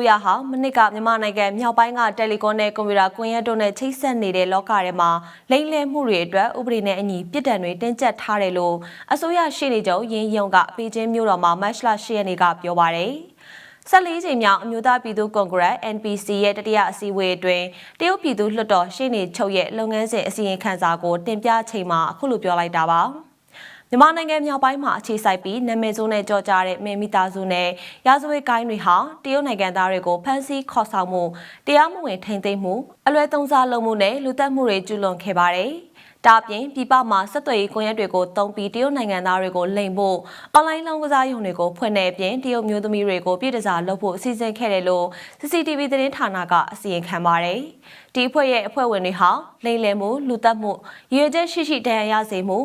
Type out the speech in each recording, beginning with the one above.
စိုးရဟာမနစ်ကမြန်မာနိုင်ငံမြောက်ပိုင်းကတယ်လီကွန်နဲ့ကွန်ပျူတာကွန်ရက်တို့နဲ့ချိတ်ဆက်နေတဲ့လောကထဲမှာလိမ့်လဲမှုတွေအတွက်ဥပဒေနဲ့အညီပြစ်ဒဏ်တွေတင်းကျပ်ထားတယ်လို့အစိုးရရှေ့နေချုပ်ရင်းယုံကပေကျင်းမြို့တော်မှာမတ်လ10ရက်နေ့ကပြောပါတယ်။14ချိန်မြောက်အမျိုးသားပြည်သူ့ကွန်ဂရက် NPC ရဲ့တတိယအစည်းအဝေးအတွင်းတရုတ်ပြည်သူ့လွှတ်တော်ရှေ့နေချုပ်ရဲ့လုပ်ငန်းစဉ်အစီရင်ခံစာကိုတင်ပြချိန်မှာအခုလိုပြောလိုက်တာပါ။ မြန်မာနိုင်ငံမြောက်ပိုင်းမှာအခြေစိုက်ပြီးနာမည်ဆိုးနဲ့ကြော်ကြားတဲ့မင်းမိသားစုနဲ့ရာဇဝတ်ကိုင်းတွေဟာတရုတ်နိုင်ငံသားတွေကိုဖမ်းဆီးခေါ်ဆောင်မှုတရားမဝင်ထိန်းသိမ်းမှုအလွဲသုံးစားလုပ်မှုနဲ့လူသက်မှုတွေကျူးလွန်ခဲ့ပါတယ်။ ဒါအပြင်ပြည်ပမှာဆက်သွယ်ရေးကွန်ရက်တွေကိုတုံးပြီးတရုတ်နိုင်ငံသားတွေကိုလိမ်ဖို့အွန်လိုင်းလောင်းကစားရုံတွေကိုဖွင့်တဲ့အပြင်တရုတ်မျိုးသမီးတွေကိုပြည်တစားလုပ်ဖို့အစီအစဉ်ခဲ့တယ်လို့ CCTV သတင်းဌာနကအစီရင်ခံပါတယ်။ဒီအဖွဲ့ရဲ့အဖွဲ့ဝင်တွေဟာလိမ်လည်မှုလူသက်မှုရည်ရွယ်ချက်ရှိရှိတရားရစေမှု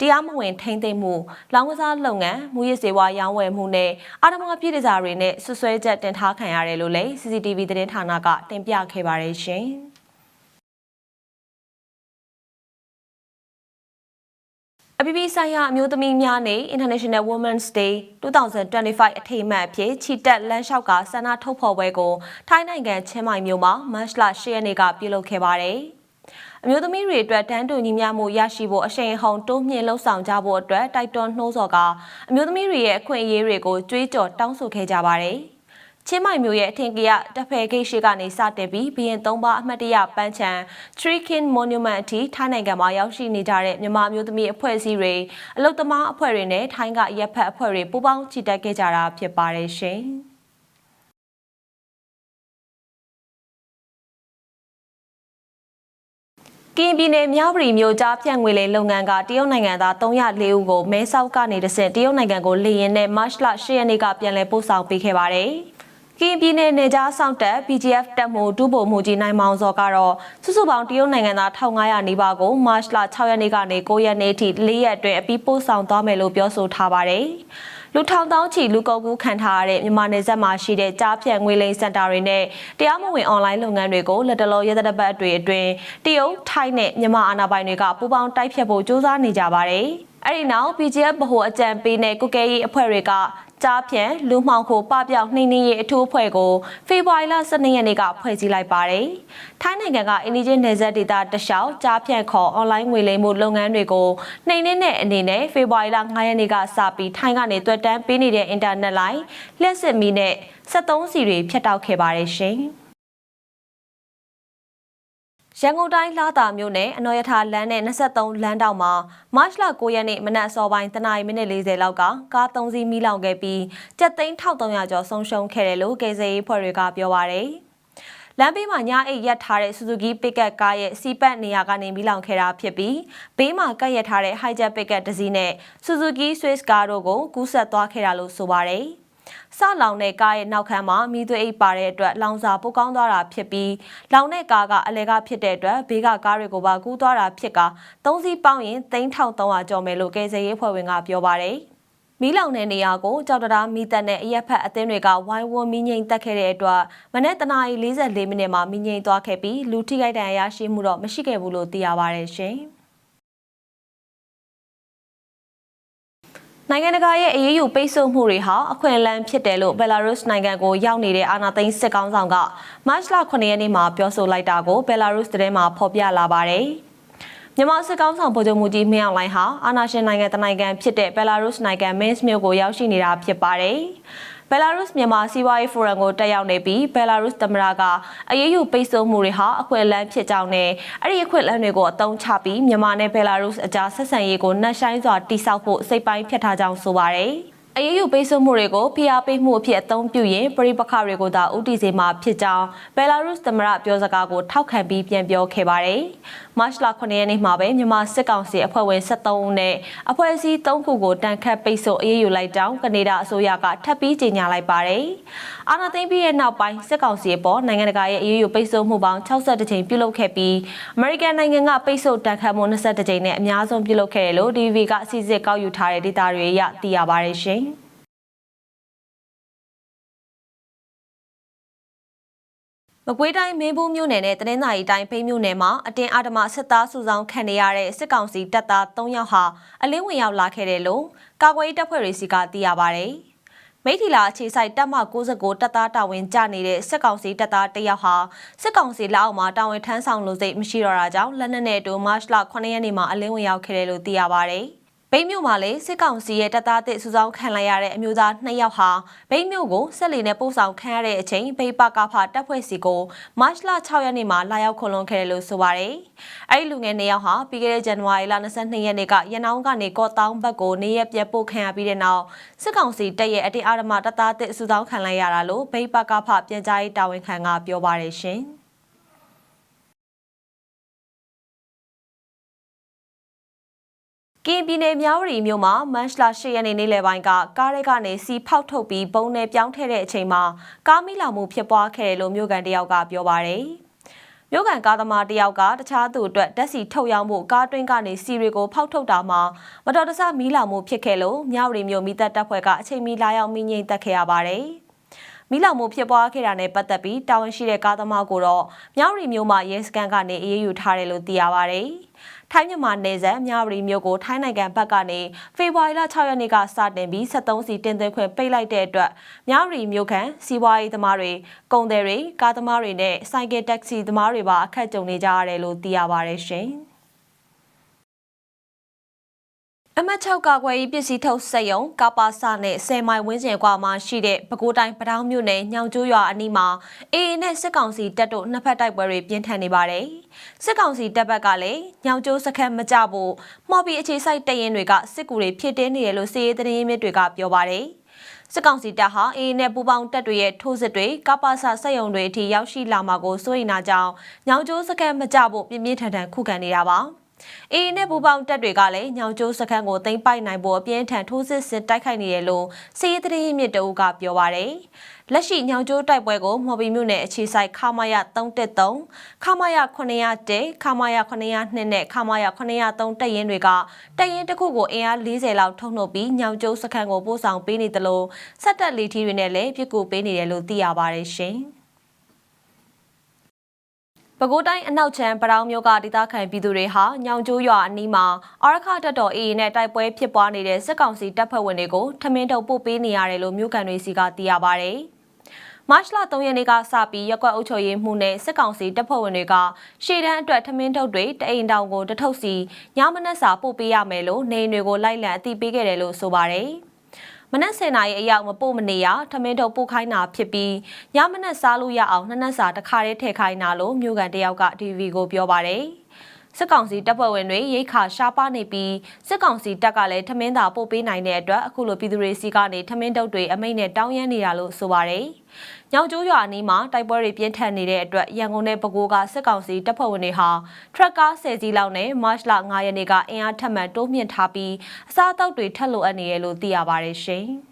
တရားမဝင်ထိန်းသိမ်းမှုလောင်းကစားလုပ်ငန်းမူရစ်စေဝါရောင်းဝယ်မှုနဲ့အာဓမ္မပြည်တစားတွေနဲ့ဆွဆွဲချက်တင်ထားခံရတယ်လို့လည်း CCTV သတင်းဌာနကတင်ပြခဲ့ပါတယ်ရှင်။ အပြည်ပြည်ဆိုင်ရာအမျိုးသမီးများနေ့ International Women's Day 2025အထိမ်းအမှတ်အဖြစ်ချီတက်လမ်းလျှောက်ကဆန္ဒထုတ်ဖော်ပွဲကိုထိုင်းနိုင်ငံချင်းမိုင်မြို့မှာမတ်လ10ရက်နေ့ကပြုလုပ်ခဲ့ပါတယ်။အမျိုးသမီးတွေအတွက်တန်းတူညီမျှမှုရရှိဖို့အရှိန်အဟုန်တိုးမြှင့်လှုံ့ဆော်ကြဖို့အတွက်တိုက်တွန်းနှိုးဆော်ကအမျိုးသမီးတွေရဲ့အခွင့်အရေးတွေကိုကြွေးကြော်တောင်းဆိုခဲ့ကြပါတယ်။ ချင်းမိုင်မျိုးရဲ့အထင်ကရတဖယ်ဂိတ်ရှိကနေစတင်ပြီးဘီရင်၃ပါးအမှတ်တရပန်းချံ Tree King Monument အထိထိုင်းနိုင်ငံမှာရောက်ရှိနေကြတဲ့မြန်မာမျိုးသမီးအဖွဲ့အစည်းတွေအလုသမားအဖွဲ့တွေနဲ့ထိုင်းကရပ်ဖက်အဖွဲ့တွေပူးပေါင်းချီတက်ခဲ့ကြတာဖြစ်ပါတယ်ရှင်။ကင်းပြည်နယ်မြောက်ပြည်မြို့ကြားဖြန့်ငွေလိမ်လုပ်ငန်းကတရုတ်နိုင်ငံသား304ဦးကိုမဲဆောက်ကနေတဆင့်တရုတ်နိုင်ငံကိုလေရင်နဲ့မတ်လ10ရက်နေ့ကပြန်လည်ပို့ဆောင်ပေးခဲ့ပါတယ်။ ကင်းပြည်နယ်နေကြားဆောင်တက် PGF တပ်မှုဒုဗိုလ်မှူးကြီးနိုင်မောင်စောကတော့စုစုပေါင်းတရုတ်နိုင်ငံသား1500နီးပါးကိုမတ်လ6ရက်နေ့ကနေ9ရက်နေ့ထိ၄ရက်အတွင်းအပြီးပို့ဆောင်သွားမယ်လို့ပြောဆိုထားပါတယ်။လူထောင်တောင်းချီလူကုန်ကူးခံထားရတဲ့မြန်မာနယ်စပ်မှာရှိတဲ့ကြားဖြတ်ငွေလိမ်စင်တာတွေနဲ့တရားမဝင်အွန်လိုင်းလုပ်ငန်းတွေကိုလက်တလောရသက်ပတ်တွေအတွင်းတရုတ်ထိုင်းနဲ့မြန်မာအာဏာပိုင်တွေကပူးပေါင်းတိုက်ဖျက်ဖို့ကြိုးစားနေကြပါတယ်။အဲ့ဒီနောက် PGF ဗဟိုအကြံပေးနဲ့ကုကဲရေးအဖွဲ့တွေက ကြားဖြန့်လူမှောင်ခိုပပျောက်နှိမ့်နှင်းရေးအထူးအဖွဲ့ကိုဖေဖော်ဝါရီလ12ရက်နေ့ကဖွဲ့စည်းလိုက်ပါတယ်။ထိုင်းနိုင်ငံကအင်ဒီဂျင်နယ်စပ်ဒေသတလျှောက်ကြားဖြန့်ခေါ်အွန်လိုင်းငွေလိမ်မှုလုပ်ငန်းတွေကိုနှိမ့်နှင်းတဲ့အနေနဲ့ဖေဖော်ဝါရီလ9ရက်နေ့ကစပြီးထိုင်းကနေတွက်တန်းပေးနေတဲ့အင်တာနက်လိုင်းလျှက်စစ်မီနဲ့73စီတွေဖျက်တောက်ခဲ့ပါတယ်ရှင်။ ရန်ကုန်တိုင်းလာတာမြို့နယ်အနော်ရထားလမ်းနဲ့23လမ်းတောက်မှာမတ်လ9ရက်နေ့မနက်စောပိုင်းတနာရီမိနစ်40လောက်ကကား3စီးမိလောင်ခဲ့ပြီးကြက်သိန်း1300ကျော်ဆုံးရှုံးခဲ့တယ်လို့ကေဇေးဖွဲ့တွေကပြောပါရယ်လမ်းဘေးမှာညအိတ်ရက်ထားတဲ့ Suzuki Pickup ကားရဲ့စီပတ်နေရာကနေမိလောင်ခဲ့တာဖြစ်ပြီးဘေးမှာကပ်ရက်ထားတဲ့ Hijack Pickup တစ်စီးနဲ့ Suzuki Swift ကားတို့ကိုကူးဆက်သွားခဲ့တာလို့ဆိုပါရယ်။ စလောင်တဲ့ကားရဲ့နောက်ခန်းမှာမိသွေးအိတ်ပါတဲ့အတွက်လောင်စာပိုကောင်းသွားတာဖြစ်ပြီးလောင်တဲ့ကားကအလဲကဖြစ်တဲ့အတွက်ဘေးကကားတွေကိုပါကူးသွားတာဖြစ်ကသုံးစီးပေါင်းရင်3300ကျော်မယ်လို့ကယ်ဆယ်ရေးဖွဲ့ဝင်ကပြောပါတယ်မီးလောင်တဲ့နေရာကိုကြောက်တရားမီးတက်နဲ့အရက်ဖက်အသင်းတွေကဝိုင်းဝန်းမီးငိမ့်တက်ခဲ့တဲ့အတွက်မနက်တနာရီ44မိနစ်မှာမီးငိမ့်သွားခဲ့ပြီးလူထိခိုက်ဒဏ်ရာရရှိမှုတော့မရှိခဲ့ဘူးလို့သိရပါတယ်ရှင်။ နိုင်ငံတကာရဲ့အရေးယူပိတ်ဆို့မှုတွေဟာအခွင့်အလမ်းဖြစ်တယ်လို့ဘယ်လာရုစ်နိုင်ငံကိုရောက်နေတဲ့အာဏာသိမ်းစစ်ကောင်ဆောင်ကမတ်လ9ရက်နေ့မှာပြောဆိုလိုက်တာကိုဘယ်လာရုစ်သတင်းမှာဖော်ပြလာပါတယ်။မြန်မာစစ်ကောင်ဆောင်ဗိုလ်ချုပ်မှုကြီးမင်းအောင်လှိုင်ဟာအာဏာရှင်နိုင်ငံတနိုင်ငံဖြစ်တဲ့ဘယ်လာရုစ်နိုင်ငံမင်းစ်မြို့ကိုရောက်ရှိနေတာဖြစ်ပါတယ်။ ဘယ်လာရုစ်မြန်မာစီးပွားရေးဖိုရမ်ကိုတက်ရောက်နေပြီးဘယ်လာရုစ်သမ္မတကအရေးယူပိတ်ဆို့မှုတွေဟာအခွင့်အလမ်းဖြစ်ကြောင်းနဲ့အဲ့ဒီအခွင့်အလမ်းတွေကိုအသုံးချပြီးမြန်မာနဲ့ဘယ်လာရုစ်အကြားဆက်ဆံရေးကိုနှက်ဆိုင်စွာတိစောက်ဖို့စိတ်ပိုင်းဖြတ်ထားကြောင်းဆိုပါတယ်။အရေးယူပိတ်ဆို့မှုတွေကိုဖိအားပေးမှုအဖြစ်အသုံးပြုရင်ပြည်ပခတွေကိုသာဥတီစေမှာဖြစ်ကြောင်းဘယ်လာရုစ်သမ္မတပြောစကားကိုထောက်ခံပြီးပြန်ပြောခဲ့ပါတယ်။မတ်လ9ရက်နေ့မှာပဲမြန်မာစစ်ကောင်စီအဖွဲ့ဝင်73ဦးနဲ့အဖွဲ့အစည်း3ခုကိုတန်ခတ်ပိတ်ဆို့အရေးယူလိုက်ကြောင်းကနေဒါအစိုးရကထပ်ပြီးကြေညာလိုက်ပါတယ်။အာဏာသိမ်းပြီးတဲ့နောက်ပိုင်းစစ်ကောင်စီအပေါ်နိုင်ငံတကာရဲ့အရေးယူပိတ်ဆို့မှုပေါင်း62ကြိမ်ပြုလုပ်ခဲ့ပြီးအမေရိကန်နိုင်ငံကပိတ်ဆို့တန်ခတ်မှု22ကြိမ်နဲ့အများဆုံးပြုလုပ်ခဲ့တယ်လို့ DV ကအစီအစဉ်ကောက်ယူထားတဲ့ဒေတာတွေအရသိရပါတယ်ရှင်။ မကွေးတိုင်းမင်းဘူးမြို့နယ်နဲ့တနင်္သာရီတိုင်းဖိမြို့နယ်မှာအတင်းအဓမ္မစစ်သားစုဆောင်ခံနေရတဲ့စစ်ကောင်စီတပ်သား3ယောက်ဟာအလင်းဝင်ရောက်လာခဲ့တယ်လို့ကာကွယ်ရေးတပ်ဖွဲ့တွေစီကသိရပါဗျ။မိထီလာအခြေဆိုင်တပ်မ69တပ်သားတာဝန်ကျနေတဲ့စစ်ကောင်စီတပ်သားတယောက်ဟာစစ်ကောင်စီလက်အောက်မှာတာဝန်ထမ်းဆောင်လို့စိတ်မရှိတော့တာကြောင့်လက်နက်နဲ့အတူမတ်လ9ရက်နေ့မှာအလင်းဝင်ရောက်ခဲ့တယ်လို့သိရပါဗျ။ ဗိမ်းမြို့မှာလည်းစစ်ကောင်စီရဲ့တပ်သားတစ်စုဆောင်ခံလိုက်ရတဲ့အမျိုးသား2ယောက်ဟာဗိမ်းမြို့ကိုဆက်လီနဲ့ပို့ဆောင်ခံရတဲ့အချိန်ဗိပကဖတပ်ဖွဲ့စီကိုမတ်လ6ရက်နေ့မှာလာရောက်ခွန်လွန်ခဲ့တယ်လို့ဆိုပါတယ်။အဲဒီလူငယ်2ယောက်ဟာပြီးခဲ့တဲ့ဇန်နဝါရီလ22ရက်နေ့ကရန်အောင်ကနေကော့တောင်းဘက်ကိုနေရက်ပြတ်ပို့ခံရပြီးတဲ့နောက်စစ်ကောင်စီတပ်ရဲ့အတင်းအာရမတပ်သားတစ်စုဆောင်ခံလိုက်ရတာလို့ဗိပကဖပြန်ကြားရေးတာဝန်ခံကပြောပါတယ်ရှင်။ ကင်းပြည်နယ်မြောက်ရီမြို့မှာမန်ရှလာ၈ရက်နေ့နေ့လယ်ပိုင်းကကားရဲကနေစီဖောက်ထုတ်ပြီးပုံနဲ့ပြောင်းထည့်တဲ့အချိန်မှာကားမိလောင်မှုဖြစ်ပွားခဲ့တယ်လို့မြို့ကန်တယောက်ကပြောပါရယ်။မြို့ကန်ကားသမားတယောက်ကတခြားသူအတွက်တက်စီထုတ်ရောင်းဖို့ကားတွင်းကနေစီတွေကိုဖောက်ထုတ်တာမှာမတော်တဆမီးလောင်မှုဖြစ်ခဲ့လို့မြောက်ရီမြို့မိသက်တပ်ဖွဲ့ကအချိန်မီလာရောက်မိငိမ့်တက်ခဲ့ရပါတယ်။ မိလောင်မှုဖြစ်ပွားခဲ့တာနဲ့ပတ်သက်ပြီးတာဝန်ရှိတဲ့ကားသမားကိုတော့မြောက်ရီမြို့မှာရဲစခန်းကနေအေးအေးယူထားတယ်လို့သိရပါဗျ။ထိုင်းမြန်မာနယ်စပ်မြဝတီမြို့ကိုထိုင်းနိုင်ငံဘက်ကနေဖေဖော်ဝါရီလ6ရက်နေ့ကစတင်ပြီး73စီတင်သွင်းခွင့်ပိတ်လိုက်တဲ့အတွက်မြဝတီမြို့ခံစီးပွားရေးသမားတွေကုန်သည်တွေကားသမားတွေနဲ့ဆိုင်ကယ်တက္ကစီသမားတွေပါအခက်ကြုံနေကြရတယ်လို့သိရပါတယ်ရှင်။ အမတ်6ကာကွယ်ရေးပစ္စည်းထုတ်စက်ရုံကပါစနဲ့10မိုင်ဝန်းကျင်ကွာမှာရှိတဲ့ပဲခူးတိုင်းပတောင်းမြို့နယ်ညောင်ကျိုးရွာအနီးမှာအေအေနဲ့စစ်ကောင်စီတပ်တို့နှစ်ဖက်တိုက်ပွဲတွေပြင်းထန်နေပါတယ်။စစ်ကောင်စီတပ်ဘက်ကလည်းညောင်ကျိုးစခန်းမကြဖို့မှော်ပြီးအခြေစိုက်တရင်တွေကစစ်ကူတွေဖြစ်တင်းနေတယ်လို့စီးရေးသတင်းမြစ်တွေကပြောပါတယ်။စစ်ကောင်စီတပ်ဟာအေးနဲ့ပူပေါင်းတပ်တွေရဲ့ထိုးစစ်တွေကပ္ပစစက်ရုံတွေအထိရောက်ရှိလာမှာကိုစိုးရိမ်တာကြောင့်ညောင်ကျိုးစခန်းမကြဖို့ပြင်းပြင်းထန်ထန်ခုခံနေတာပါ။ အေးနဲ့ပူပေါင်းတပ်တွေကလည်းညောင်ကျိုးစခန်းကိုသိမ်းပိုက်နိုင်ဖို့အပြင်းထန်ထိုးစစ်ဆင်တိုက်ခိုက်နေတယ်လို့စီးရီးသတင်းမြစ်တအုပ်ကပြောပါရယ်လက်ရှိညောင်ကျိုးတိုက်ပွဲကိုမော်ဘီမြို့နယ်အခြေဆိုင်ခမာယ313ခမာယ901ခမာယ902နဲ့ခမာယ903တပ်ရင်းတွေကတပ်ရင်းတစ်ခုကိုအင်အား40လောက်ထုတ်နှုတ်ပြီးညောင်ကျိုးစခန်းကိုပို့ဆောင်ပေးနေတယ်လို့စက်တက်လီထီတွေနဲ့လည်းပြစ်ကူပေးနေတယ်လို့သိရပါတယ်ရှင်။ ပဲခူးတိုင်းအနောက်ချမ်းပတောင်မြို့ကဒေသခံပြည်သူတွေဟာညောင်ကျိုးရွာအနီးမှာအာရခတပ်တော် AA နဲ့တိုက်ပွဲဖြစ်ပွားနေတဲ့စစ်ကောင်စီတပ်ဖွဲ့ဝင်တွေကိုထမင်းထုတ်ပို့ပေးနေရတယ်လို့မြို့ကန်တွေစီကသိရပါဗျ။မတ်လ3ရက်နေ့ကစပြီးရက်ကွက်အုပ်ချုပ်ရေးမှုနဲ့စစ်ကောင်စီတပ်ဖွဲ့ဝင်တွေကရှေ့တန်းအတွက်ထမင်းထုတ်တွေတအိမ်တောင်ကိုတထုပ်စီညမနက်စာပို့ပေးရမယ်လို့နေတွေကိုလိုက်လံအသိပေးခဲ့တယ်လို့ဆိုပါတယ်။ မနက်10နာရီအရောက်မပို့မနေရထမင်းထုတ်ပို့ခိုင်းတာဖြစ်ပြီးညမနက်စားလို့ရအောင်နှစ်နက်စာတစ်ခါတည်းထည့်ခိုင်းတာလို့မြို့ကန်တယောက်က TV ကိုပြောပါတယ် စစ်ကောင်စီတပ်ဖွဲ့ဝင်တွေရိတ်ခါရှားပါနေပြီးစစ်ကောင်စီတပ်ကလည်းထမင်းသာပို့ပေးနိုင်တဲ့အတွက်အခုလိုပြည်သူတွေစီကနေထမင်းတုပ်တွေအမိန့်နဲ့တောင်းရမ်းနေတာလို့ဆိုပါတယ်။ညောင်ကျိုးရွာအနီးမှာတိုက်ပွဲတွေပြင်းထန်နေတဲ့အတွက်ရန်ကုန်နဲ့ပဲခူးကစစ်ကောင်စီတပ်ဖွဲ့ဝင်တွေဟာထရက်ကား10စီးလောက်နဲ့မတ်လ9ရက်နေ့ကအင်အားထပ်မံတိုးမြင့်ထားပြီးအစားအသောက်တွေထပ်လိုအပ်နေရလို့သိရပါတယ်ရှင်။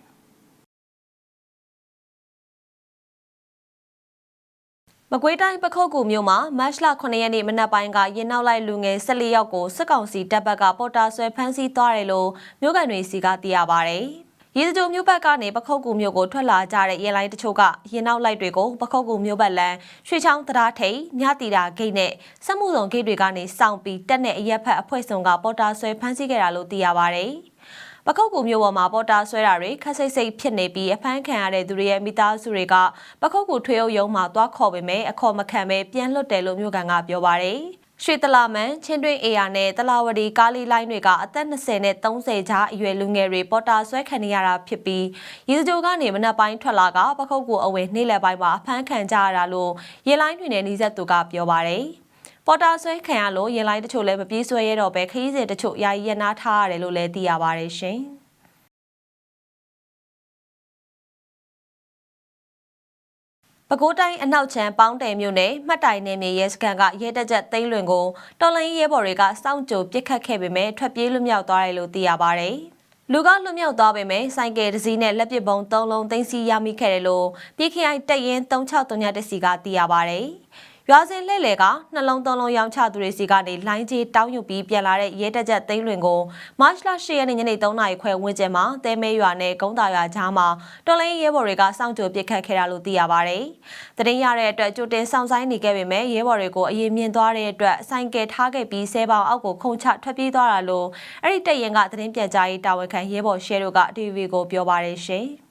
မကွေးတိုင်းပခုတ်ကူမြို့မှာမတ်လ9ရက်နေ့မနက်ပိုင်းကရင်နောက်လိုက်လူငယ်14ယောက်ကိုစစ်ကောင်စီတပ်ဘက်ကပေါ်တာဆွဲဖမ်းဆီးသွားတယ်လို့မြို့ကန်တွေစီကသိရပါဗျ။ရေစကြိုမြို့ဘက်ကနေပခုတ်ကူမြို့ကိုထွက်လာကြတဲ့ရဲလိုင်းတချို့ကရင်နောက်လိုက်တွေကိုပခုတ်ကူမြို့ဘက်လမ်းရွှေချောင်းတရားထိန်မြတီတာဂိတ်နဲ့စက်မှုဆောင်ဂိတ်တွေကနေစောင့်ပြီးတက်တဲ့ရက်ဖက်အဖွဲ့စုံကပေါ်တာဆွဲဖမ်းဆီးခဲ့တာလို့သိရပါဗျ။ ပခုတ်ကူမြို့ပေါ်မှာပေါ်တာဆွဲတာတွေခက်စိတ်စိတ်ဖြစ်နေပြီးအဖမ်းခံရတဲ့သူတွေရဲ့မိသားစုတွေကပခုတ်ကူထွေအုပ်ရုံးမှာသွားခေါ်ပေမဲ့အခေါ်မခံပဲပြန်လွတ်တယ်လို့မြို့ကန်ကပြောပါတယ်ရွှေတလာမန်ချင်းတွင်းအေယာနဲ့တလာဝတီကားလီလိုင်းတွေကအသက်20နဲ့30ကြားအရွယ်လူငယ်တွေပေါ်တာဆွဲခံနေရတာဖြစ်ပြီးရေစကြိုကနေမနက်ပိုင်းထွက်လာကပခုတ်ကူအဝယ်နေ့လယ်ပိုင်းမှာအဖမ်းခံကြရတာလို့ရေလိုင်းတွေနဲ့နှီးဆက်သူကပြောပါတယ်။ ပေါ်တာဆွဲခံရလို့ရင်လိုင်းတချို့လည်းမပြေးဆွဲရတော့ပဲခရီးစဉ်တချို့ယာယီရနာထားရတယ်လို့လည်းသိရပါတယ်ရှင်။ပဲခူးတိုင်းအနောက်ချမ်းပေါင်းတယ်မြို့နယ်မှတ်တိုင်နယ်မြေရဲစခန်းကရဲတပ်ချက်သိန်းလွင်ကိုတော်လိုင်းရဲဘော်တွေကစောင့်ကြိုပစ်ခတ်ခဲ့ပေမဲ့ထွက်ပြေးလွတ်မြောက်သွားတယ်လို့သိရပါဗျ။လူကလွတ်မြောက်သွားပေမဲ့စိုက်ကယ်တစ်စီးနဲ့လက်ပစ်ဗုံး၃လုံးသိမ်းဆည်းရမိခဲ့တယ်လို့ပြည်ခိုင်တပ်ရင်း3639တစီကသိရပါဗျ။ ရွာစဉ်လှည့်လေကနှလုံးသုံးလုံးရောင်းချသူတွေစီကနေလိုင်းကြီးတောင်းယူပြီးပြန်လာတဲ့ရဲတပ်ချက်သိန်းလွင်ကိုမတ်လ10ရက်နေ့ညနေ3နာရီခွဲဝန်းကျင်မှာတဲမဲရွာနဲ့ကုန်းတာရွာကြားမှာတော်လိုင်းရဲဘော်တွေကစောင့်ကြိုပစ်ခတ်ခဲ့တာလို့သိရပါဗျ။တရင်ရတဲ့အတွက်ကြိုတင်ဆောင်ဆိုင်နေခဲ့ပေမဲ့ရဲဘော်တွေကိုအရင်မြင်သွားတဲ့အတွက်ဆိုင်ကယ်ထားခဲ့ပြီးဆဲပေါင်အောက်ကိုခုန်ချထွက်ပြေးသွားတာလို့အဲ့ဒီတရင်ကသတင်းပြန်ကြားရေးတာဝန်ခံရဲဘော်ရှဲတို့က TV ကိုပြောပါရရှင်။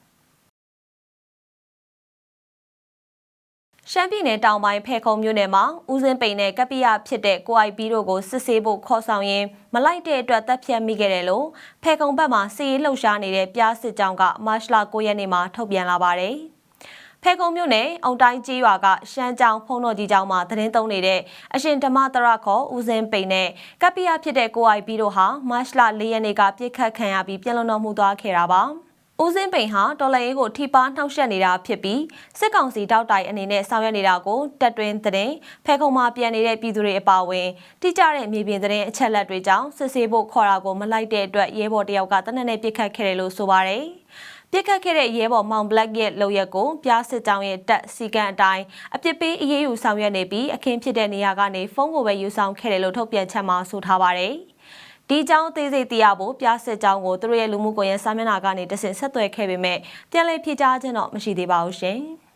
ရှမ်းပြည်နယ်တောင်ပိုင်းဖဲခုံမြို့နယ်မှာဦးစင်းပိန်နဲ့ကပ္ပိယဖြစ်တဲ့ကိုအိုက်ပီတို့ကိုစစ်ဆေးဖို့ခေါ်ဆောင်ရင်းမလိုက်တဲ့အတွက်တပ်ဖြတ်မိခဲ့တယ်လို့ဖဲခုံဘက်မှာစီရေးလှုပ်ရှားနေတဲ့ပြားစစ်ကြောင်းကမတ်လ9ရက်နေ့မှာထုတ်ပြန်လာပါတယ်။ဖဲခုံမြို့နယ်အုံတိုင်းကြီးရွာကရှမ်းကြောင်ဖုံတော်ကြီးကျောင်းမှာသတင်းသုံးနေတဲ့အရှင်ဓမ္မတရခေါ်ဦးစင်းပိန်နဲ့ကပ္ပိယဖြစ်တဲ့ကိုအိုက်ပီတို့ဟာမတ်လ4ရက်နေ့ကပြစ်ခတ်ခံရပြီးပြည်လွန်တော်မူသွားခဲ့တာပါ။ ဦးစင်းပိန်ဟာတော်လှန်ရေးကိုထိပါနှောက်ယှက်နေတာဖြစ်ပြီးစစ်ကောင်စီတောက်တိုင်အနေနဲ့ဆောင်ရွက်နေတာကိုတက်တွင်တဲ့ဖဲခုံမှာပြန်နေတဲ့ပြည်သူတွေအပါအဝင်တိကျတဲ့မြေပြင်တဲ့အချက်လက်တွေကြောင့်စစ်ဆေးဖို့ခေါ်တာကိုမလိုက်တဲ့အတွက်ရဲဘော်တယောက်ကတနက်နေ့ပြစ်ခတ်ခဲ့တယ်လို့ဆိုပါတယ်ပြစ်ခတ်ခဲ့တဲ့ရဲဘော်မောင်ဘလက်ရဲ့လုံရက်ကိုပြားစစ်ကြောင်းရဲ့တက်စီကန်အတိုင်းအပြစ်ပေးအရေးယူဆောင်ရွက်နေပြီးအခင်းဖြစ်တဲ့နေရာကနေဖုန်းကိုပဲယူဆောင်ခဲ့တယ်လို့ထုတ်ပြန်ချက်မှာဆိုထားပါတယ်။ ဒီအကြောင်းသေးစိတ်သိရဖို့ပြစစ်ကြောင်းကိုသူတို့ရဲ့လူမှုကွန်ရက်စာမျက်နှာကနေတဆင့်ဆက်သွယ်ခဲ့ပေမဲ့ပြန်လည်ဖြေကြားခြင်းတော့မရှိသေးပါဘူးရှင်။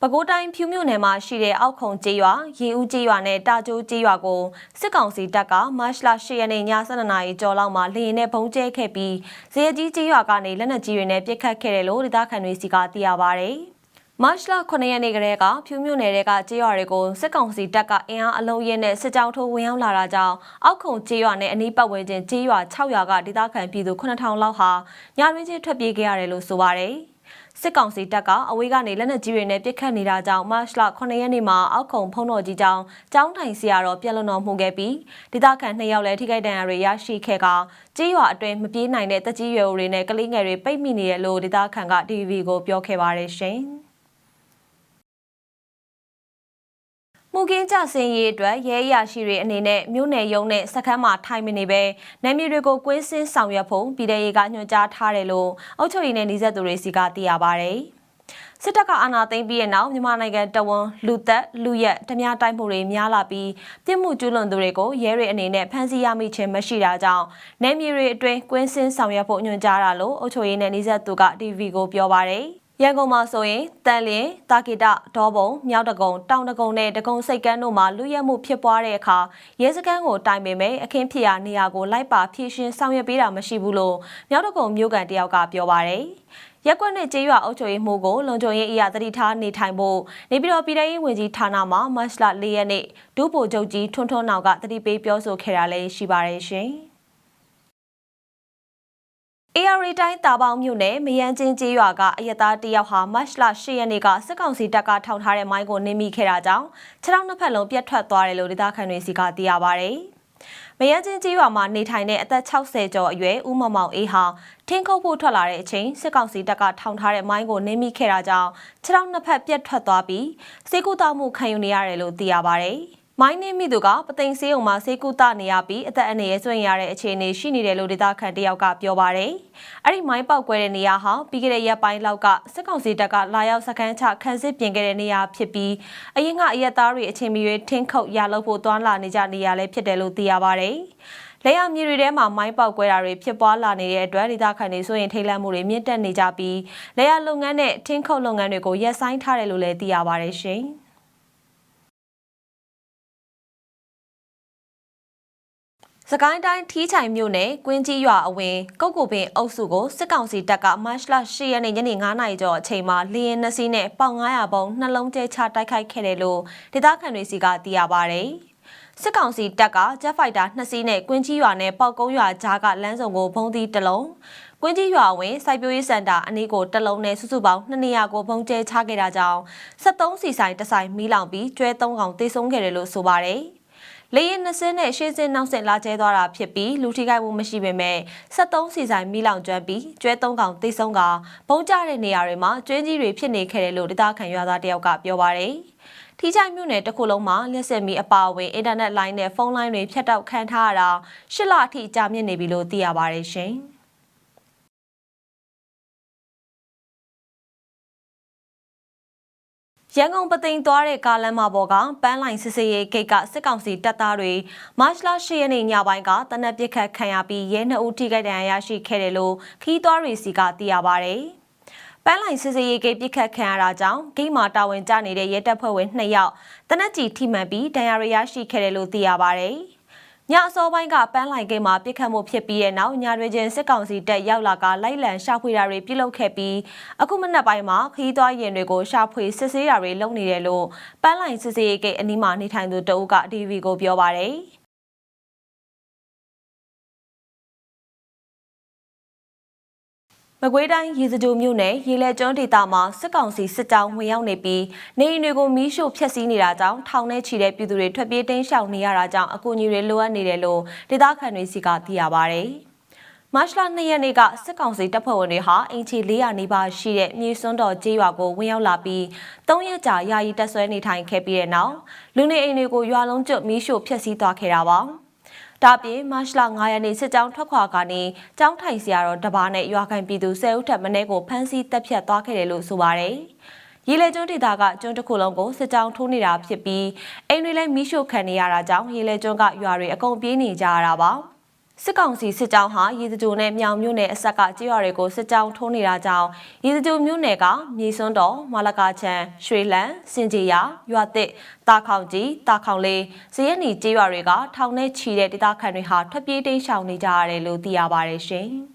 ပဲခူးတိုင်းဖြူမြို့နယ်မှာရှိတဲ့အောက်ခုံကျေးရွာရေဦးကျေးရွာနဲ့တာကျိုးကျေးရွာကိုစစ်ကောင်စီတပ်ကမတ်လ10ရက်နေ့ည7:00နာရီကျော်လောက်မှာလေရင်နဲ့ပုံကျဲခဲ့ပြီးဇေယျကြီးကျေးရွာကနေလက်နက်ကြီးတွေနဲ့ပစ်ခတ်ခဲ့တယ်လို့ဒေသခံတွေစီကသိရပါဗျ။ မတ်လ9ရက်နေ့ကတည်းကဖြူမြို့နယ်တွေကကြေးရွာတွေကိုစစ်ကောင်စီတပ်ကအင်အားအလုံးရဲနဲ့စစ်ကြောင်းထိုးဝင်ရောက်လာတာကြောင့်အောက်ခုံကြေးရွာနဲ့အနီးပတ်ဝန်းကျင်ကြေးရွာ6ရွာကဒေသခံပြည်သူ9000လောက်ဟာညတွင်းချင်းထွက်ပြေးခဲ့ရတယ်လို့ဆိုပါတယ်။စစ်ကောင်စီတပ်ကအဝေးကနေလက်နက်ကြီးတွေနဲ့ပစ်ခတ်နေတာကြောင့်မတ်လ9ရက်နေ့မှာအောက်ခုံဖုံးတော်ကြီးကျောင်းကျောင်းထိုင်ဆရာတော်ပြက်လွန်တော်မှုခဲ့ပြီးဒေသခံ2ယောက်လည်းထိခိုက်ဒဏ်ရာတွေရရှိခဲ့ကကြေးရွာအတွင်းမပြေးနိုင်တဲ့တက်ကြီးရွယ်တွေနဲ့ကလေးငယ်တွေပိတ်မိနေတယ်လို့ဒေသခံက DVB ကိုပြောခဲ့ပါတယ်ရှင်။ မှုကင်းကြဆင်းရေးအတွက်ရဲရရှိတွေအနေနဲ့မြို့နယ်ရုံးနဲ့စခန်းမှာထိုင်မနေပဲနယ်မြေတွေကိုကွင်းစင်းဆောင်ရွက်ဖို့ပြည်ထောင်ရေးကညွှန်ကြားထားတယ်လို့အုပ်ချုပ်ရေးနဲ့နှိစက်သူတွေစီကသိရပါဗျ။စစ်တပ်ကအာဏာသိမ်းပြီးတဲ့နောက်မြန်မာနိုင်ငံတဝန်လူသက်လူရက်ဓမြတိုက်မှုတွေများလာပြီးပြစ်မှုကျူးလွန်သူတွေကိုရဲတွေအနေနဲ့ဖမ်းဆီးရမိခြင်းမရှိတာကြောင့်နယ်မြေတွေအတွင်းကွင်းစင်းဆောင်ရွက်ဖို့ညွှန်ကြားတာလို့အုပ်ချုပ်ရေးနဲ့နှိစက်သူက TV ကိုပြောပါရယ်။ ရန်ကုန်မှာဆိုရင်တန်လင်းတာဂီတဒေါဘုံမြောက်တကုံတောင်တကုံနဲ့တကုံစိတ်ကန်းတို့မှာလူရဲမှုဖြစ်ပွားတဲ့အခါရဲစခန်းကိုတိုင်ပေမဲ့အခင်းဖြစ်ရာနေရာကိုလိုက်ပါဖြည့်ရှင်းဆောင်ရွက်ပေးတာမရှိဘူးလို့မြောက်တကုံမြို့ကန်တယောက်ကပြောပါရယ်ရက်ကွက်နဲ့ကျေးရွာအုပ်ချုပ်ရေးမှုကိုလုံခြုံရေးအရာတတိထားနေထိုင်ဖို့နေပြည်တော်ပြည်ထောင်ရေးဝန်ကြီးဌာနမှမတ်လ၄ရက်နေ့ဒုဗိုလ်ချုပ်ကြီးထွန်းထွန်းနောက်ကတတိပေးပြောဆိုခဲ့တာလည်းရှိပါတယ်ရှင်။ AR တိုင်းတာပေါင်းမြို့နယ်မယန်းချင်းကျေးရွာကအရသားတယောက်ဟာမတ်လ10ရက်နေ့ကစစ်ကောင်စီတပ်ကထောင်ထားတဲ့မိုင်းကိုနင်းမိခဲ့တာကြောင့်ခြေထောက်နှစ်ဖက်လုံးပြတ်ထွက်သွားတယ်လို့ဒေသခံတွေစီကသိရပါဗျ။မယန်းချင်းကျေးရွာမှာနေထိုင်တဲ့အသက်60ကျော်အရွယ်ဦးမမောင်အေးဟာထင်းခုတ်ဖို့ထွက်လာတဲ့အချိန်စစ်ကောင်စီတပ်ကထောင်ထားတဲ့မိုင်းကိုနင်းမိခဲ့တာကြောင့်ခြေထောက်နှစ်ဖက်ပြတ်ထွက်သွားပြီးစေကူတောမှုခံယူနေရတယ်လို့သိရပါဗျ။ မိုင်းနေမိသူကပသိမ်ဆေးုံမှာဆေးကုသနေရပြီးအသက်အန္တရာယ်ဆွင့်ရတဲ့အခြေအနေရှိနေတယ်လို့ဒေသခံတယောက်ကပြောပါတယ်။အဲ့ဒီမိုင်းပေါက်ကွဲတဲ့နေရာဟာပြီးခဲ့တဲ့ရက်ပိုင်းလောက်ကစစ်ကောင်စီတပ်ကလာရောက်စခန်းချခန်းစစ်ပြင်ခဲ့တဲ့နေရာဖြစ်ပြီးအရင်ကအရက်သားတွေအချိန်မီရွေးထင်းခုတ်ရလုပ်ဖို့တွန်းလာနေကြနေရလဲဖြစ်တယ်လို့သိရပါတယ်။လေယာဉ်မြေတွေထဲမှာမိုင်းပေါက်ကွဲတာတွေဖြစ်ပွားလာနေတဲ့အတွက်ဒေသခံတွေဆိုရင်ထိတ်လန့်မှုတွေမြင့်တက်နေကြပြီးလေယာဉ်လုပ်ငန်းနဲ့ထင်းခုတ်လုပ်ငန်းတွေကိုရပ်ဆိုင်းထားတယ်လို့လည်းသိရပါတယ်ရှင်။ ကိုင်းတိုင်းထီးချိုင်မြို့နယ်ကွင်းကြီးရွာအဝင်ကုတ်ကိုပင်အုပ်စုကိုစစ်ကောင်စီတပ်ကမတ်လ10ရက်နေ့ညနေ9:00နာရီကျော်အချိန်မှာလင်းရင်နှစီးနဲ့ပေါင်900ပုံနှလုံးကျဲချတိုက်ခိုက်ခဲ့တယ်လို့ဒေသခံတွေစီကသိရပါဗျ။စစ်ကောင်စီတပ်ကဂျက်ဖိုက်တာ2စီးနဲ့ကွင်းကြီးရွာနဲ့ပေါက်ကုန်းရွာကြားကလမ်းစုံကိုဘုံသီးတစ်လုံးကွင်းကြီးရွာဝင်စိုက်ပျိုးရေးစင်တာအနီးကိုတစ်လုံးနဲ့စုစုပေါင်း2နေရာကိုဘုံကျဲချခဲ့တာကြောင့်73စီဆိုင်တစ်ဆိုင်မီးလောင်ပြီးကျွဲ3កောင်တေဆုံးခဲ့တယ်လို့ဆိုပါတယ်။ လေရင်20နဲ့ရှေ့စင်းနောက်စင်လာကျဲသွားတာဖြစ်ပြီးလူထိခိုက်မှုမရှိပေမဲ့73စီဆိုင်မိလောင်ကျွမ်းပြီးကျွဲ3កောင်တိတ်ဆုံးကဘုံကျတဲ့နေရာတွေမှာကျွင်းကြီးတွေဖြစ်နေခဲ့တယ်လို့ဒေသခံရွာသားတယောက်ကပြောပါတယ်။ထီချိုင်မြို့နယ်တစ်ခုလုံးမှာလျှက်စစ်မီအပါအဝင်အင်တာနက်လိုင်းနဲ့ဖုန်းလိုင်းတွေဖြတ်တောက်ခံထားရတာ၈လအထိကြာမြင့်နေပြီလို့သိရပါတယ်ရှင်။ ရန်ကုန်ပသိမ်သွားတဲ့ကားလမ်းမပေါ်ကပန်းလိုင်စစ်စေးရေးဂိတ်ကစစ်ကောင်စီတပ်သားတွေမတ်လ10ရက်နေ့ညပိုင်းကတနက်ပစ်ခတ်ခံရပြီးရဲနှစ်ဦးထိခိုက်ဒဏ်ရာရရှိခဲ့တယ်လို့ခီးသွားတွေစီကသိရပါဗျ။ပန်းလိုင်စစ်စေးရေးဂိတ်ပစ်ခတ်ခံရတာကြောင့်ဂိတ်မှာတာဝန်ကျနေတဲ့ရဲတပ်ဖွဲ့ဝင်2ယောက်တနက်ကြီးထိမှန်ပြီးဒဏ်ရာရရရှိခဲ့တယ်လို့သိရပါဗျ။ ညအစောပိုင်းကပန်းလိုင်ကိန်းမှာပြစ်ခတ်မှုဖြစ်ပြီးတဲ့နောက်ညရွေချင်းစစ်ကောင်စီတပ်ရောက်လာကလိုက်လံရှာဖွေတာတွေပြုလုပ်ခဲ့ပြီးအခုမနက်ပိုင်းမှာခီးသွွားရင်တွေကိုရှာဖွေစစ်ဆေးတာတွေလုပ်နေတယ်လို့ပန်းလိုင်စစ်ဆေးရေးကိတ်အနီးမှာနေထိုင်သူတအုပ်က DV ကိုပြောပါတယ်။ မကွေးတိုင်းရေစကြိုမြို့နယ်ရေလဲကျွန်းဒေသမှာစစ်ကောင်စီစစ်ကြောင်းဝင်ရောက်နေပြီးနေအိမ်တွေကိုမီးရှို့ဖျက်ဆီးနေတာကြောင့်ထောင်ထဲချီတဲ့ပြည်သူတွေထွက်ပြေးတိမ်းရှောင်နေရတာကြောင့်အကူအညီတွေလိုအပ်နေတယ်လို့ဒေသခံတွေစီကသိရပါဗျ။မတ်လ2ရက်နေ့ကစစ်ကောင်စီတပ်ဖွဲ့ဝင်တွေဟာအင်ချီ400နီးပါးရှိတဲ့မြေစွန်းတော်ကျေးရွာကိုဝင်ရောက်လာပြီး၃ရက်ကြာယာယီတပ်ဆွဲနေထိုင်ခဲ့ပြီးတဲ့နောက်လူနေအိမ်တွေကိုရွာလုံးကျွတ်မီးရှို့ဖျက်ဆီးသွားခဲ့တာပါ။ ဒါ့အပြင်မတ်လ9ရက်နေ့စစ်ကြောင်းထွက်ခွာကနေကျောင်းထိုင်ဆရာတော်တပားနဲ့ရွာခံပြည်သူ10ဦးထပ်မင်းကိုဖမ်းဆီးတပ်ဖြတ်သွားခဲ့တယ်လို့ဆိုပါတယ်။ရေလေကျွန်းဒေသကကျွန်းတစ်ခုလုံးကိုစစ်ကြောင်းထိုးနေတာဖြစ်ပြီးအိမ်တွေလည်းမိရှို့ခံနေရတာကြောင့်ရေလေကျွန်းကရွာတွေအကုန်ပြေးနေကြရတာပါ။ စစ်ကောင်စီစစ်ကြောင်းဟာရေစကြိုနဲ့မြောင်မြို့နယ်အဆက်ကကြေးရွာတွေကိုစစ်ကြောင်းထိုးနေတာကြောင့်ရေစကြိုမြို့နယ်ကမြေစွန်းတော်မလကာချံရွှေလန်းစင်ကြီးယာရွာတစ်တာခေါင်ကြီးတာခေါင်လေးဇရက်နီကြေးရွာတွေကထောင်နဲ့ချီတဲ့ဒေသခံတွေဟာထွက်ပြေးတိမ်းရှောင်နေကြရတယ်လို့သိရပါတယ်ရှင်။